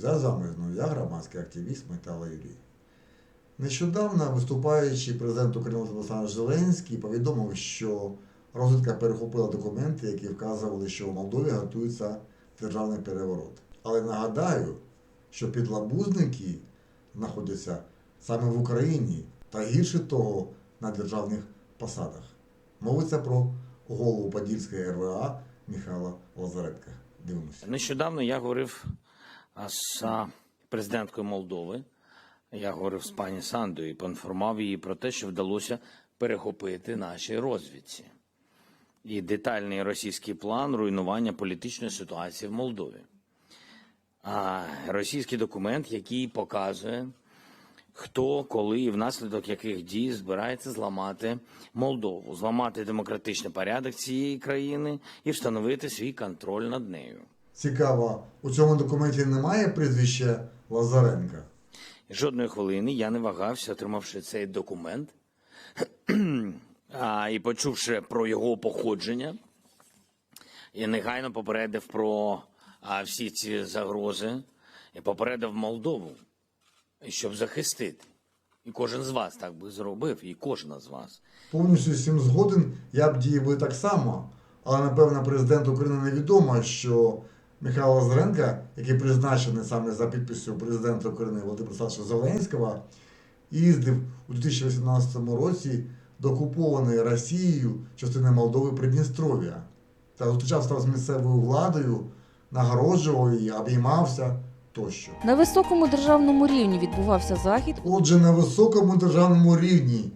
Друзі, з вами я, громадський активіст Михайло Юрій. Нещодавно виступаючий президент України Олександр Зеленський повідомив, що розвідка перехопила документи, які вказували, що в Молдові готується державний переворот. Але нагадаю, що підлабузники знаходяться саме в Україні та гірше того на державних посадах. Мовиться про голову Подільської РВА Михайла Лазаренка. Дивимося. Нещодавно я говорив з президенткою Молдови. Я говорив з пані Сандою і поінформував її про те, що вдалося перехопити нашій розвідці. І детальний російський план руйнування політичної ситуації в Молдові. А російський документ, який показує, хто, коли і внаслідок яких дій збирається зламати Молдову, зламати демократичний порядок цієї країни і встановити свій контроль над нею. Цікаво, у цьому документі немає прізвища Лазаренка. Жодної хвилини я не вагався, отримавши цей документ а, і почувши про його походження, я негайно попередив про а, всі ці загрози і попередив Молдову, щоб захистити. І кожен з вас так би зробив, і кожна з вас. Повністю цим згоден, я б діяв так само. Але напевно президент України невідомо, що Михайло Лазаренка, який призначений саме за підписю президента України Володимира Олександровича Зеленського, їздив у 2018 році до окупованої Росією частини Молдови Придністров'я та зустрічався з місцевою владою, нагороджував її, обіймався тощо. На високому державному рівні відбувався захід. Отже, на високому державному рівні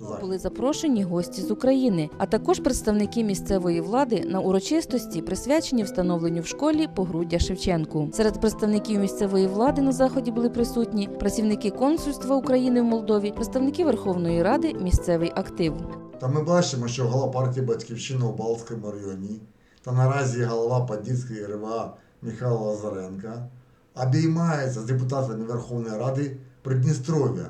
захід. Були запрошені гості з України, а також представники місцевої влади на урочистості, присвячені встановленню в школі погруддя Шевченку. Серед представників місцевої влади на заході були присутні працівники консульства України в Молдові, представники Верховної Ради, місцевий актив. Та ми бачимо, що голова партії Батьківщина у Балтському районі та наразі голова Подільської РВА Михайло Лазаренка обіймається з депутатами Верховної Ради Придністров'я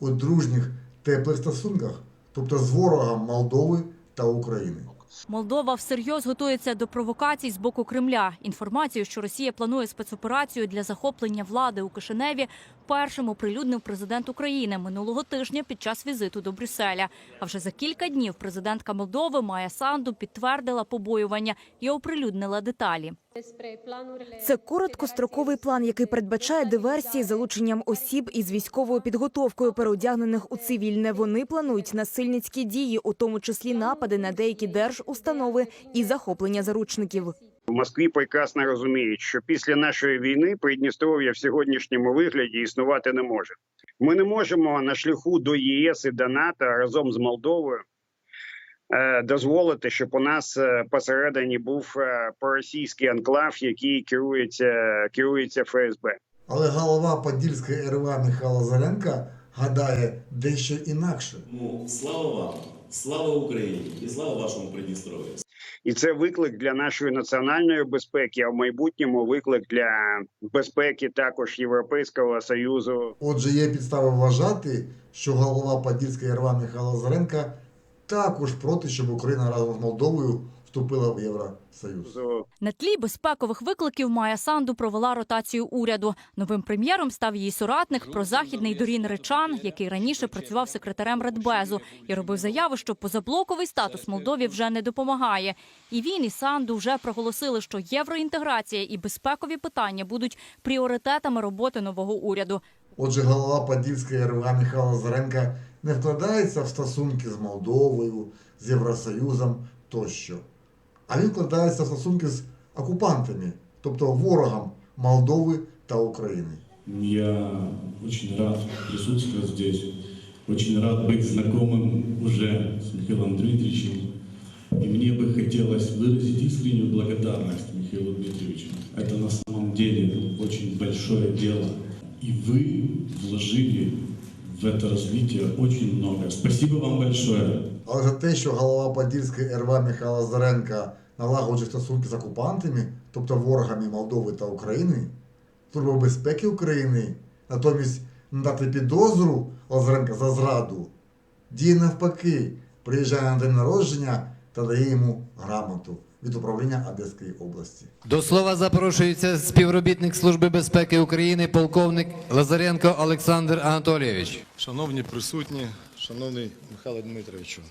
у дружніх теплих стосунках, тобто з ворогом Молдови та України. Молдова всерйоз готується до провокацій з боку Кремля. Інформацію, що Росія планує спецоперацію для захоплення влади у Кишиневі, першим оприлюднив президент України минулого тижня під час візиту до Брюсселя. А вже за кілька днів президентка Молдови Майя Санду підтвердила побоювання і оприлюднила деталі. Це короткостроковий план, який передбачає диверсії з залученням осіб із військовою підготовкою, переодягнених у цивільне. Вони планують насильницькі дії, у тому числі напади на деякі держустанови і захоплення заручників. В Москві прекрасно розуміють, що після нашої війни Придністров'я в сьогоднішньому вигляді існувати не може. Ми не можемо на шляху до ЄС і до НАТО разом з Молдовою дозволити, щоб у нас е, посередині був е, проросійський анклав, який керується керується ФСБ. Але голова Подільської РВА Михайло Лазаренка гадає дещо інакше. Ну, слава вам, слава Україні і слава вашому Придністров'ю. І це виклик для нашої національної безпеки, а в майбутньому виклик для безпеки також Європейського союзу. Отже, є підстави вважати, що голова Подільської РВА Михайло Лазаренка також проти, щоб Україна разом з Молдовою вступила в Євросоюз. На тлі безпекових викликів Майя Санду провела ротацію уряду. Новим прем'єром став її соратник прозахідний Дорін Речан, який раніше працював секретарем Радбезу і робив заяву, що позаблоковий статус Молдові вже не допомагає. І він і Санду вже проголосили, що євроінтеграція і безпекові питання будуть пріоритетами роботи нового уряду. Отже, голова Подільської РВА Михайло Лазаренка не вкладається в стосунки з Молдовою, з Євросоюзом тощо. А він вкладається в стосунки з окупантами, тобто ворогом Молдови та України. Я очень рад присутствовать здесь, очень рад быть знакомым уже с Михаилом Дмитриевичем. И мне бы хотелось выразить искреннюю благодарность Михаилу Дмитриевичу. Это на самом деле очень большое дело. И вы вложили в это развитие очень много. Спасибо вам большое. Але за те, що голова Подільської РВА Михайло Лазаренка налагоджує стосунки з окупантами, тобто ворогами Молдови та України, Служба безпеки України натомість надати підозру Лазаренка за зраду, діє навпаки, приїжджає на день народження та дає йому грамоту. Від управління Одеської області. До слова запрошується співробітник Служби безпеки України, полковник Лазаренко Олександр Анатолійович. Шановні присутні, шановний Михайло Дмитровичу,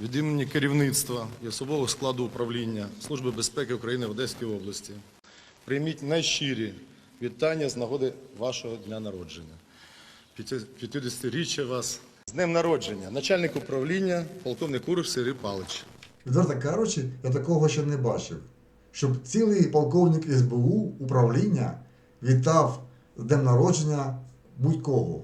від імені керівництва і особового складу управління Служби безпеки України в Одеській області прийміть найщирі вітання з нагоди вашого дня народження. 50-річчя вас з днем народження, начальник управління, полковник Куриш Сергій Павлович. Відверто кажучи, я такого ще не бачив. Щоб цілий полковник СБУ управління вітав з днем народження будь-кого.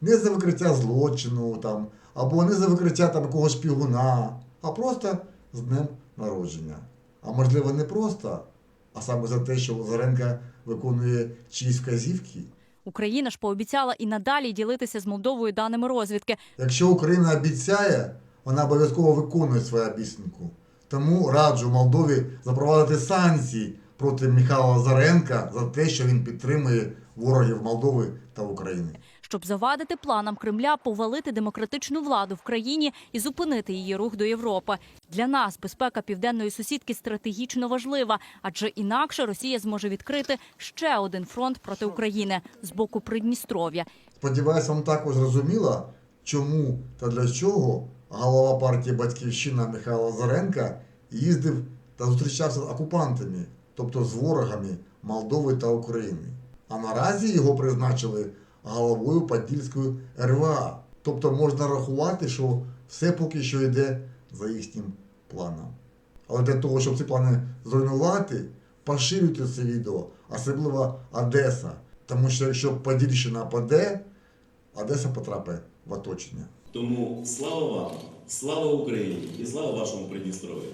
Не за викриття злочину там, або не за викриття там якогось шпігуна, а просто з днем народження. А можливо, не просто, а саме за те, що Лазаренка виконує чиїсь вказівки. Україна ж пообіцяла і надалі ділитися з Молдовою даними розвідки. Якщо Україна обіцяє, вона обов'язково виконує свою обіцянку. Тому раджу Молдові запровадити санкції проти Михайла Лазаренка за те, що він підтримує ворогів Молдови та України. щоб завадити планам Кремля повалити демократичну владу в країні і зупинити її рух до Європи. Для нас безпека південної сусідки стратегічно важлива, адже інакше Росія зможе відкрити ще один фронт проти України з боку Придністров'я. Сподіваюсь, вам також зрозуміло, чому та для чого голова партії Батьківщина Михайло Лазаренка їздив та зустрічався з окупантами, тобто з ворогами Молдови та України. А наразі його призначили головою Подільської РВА. Тобто можна рахувати, що все поки що йде за їхнім планом. Але для того, щоб ці плани зруйнувати, поширюйте це відео, особливо Одеса. Тому що якщо Подільщина паде, Одеса потрапить в оточення. Тому слава вам, слава Україні і слава вашому Придністров'ю.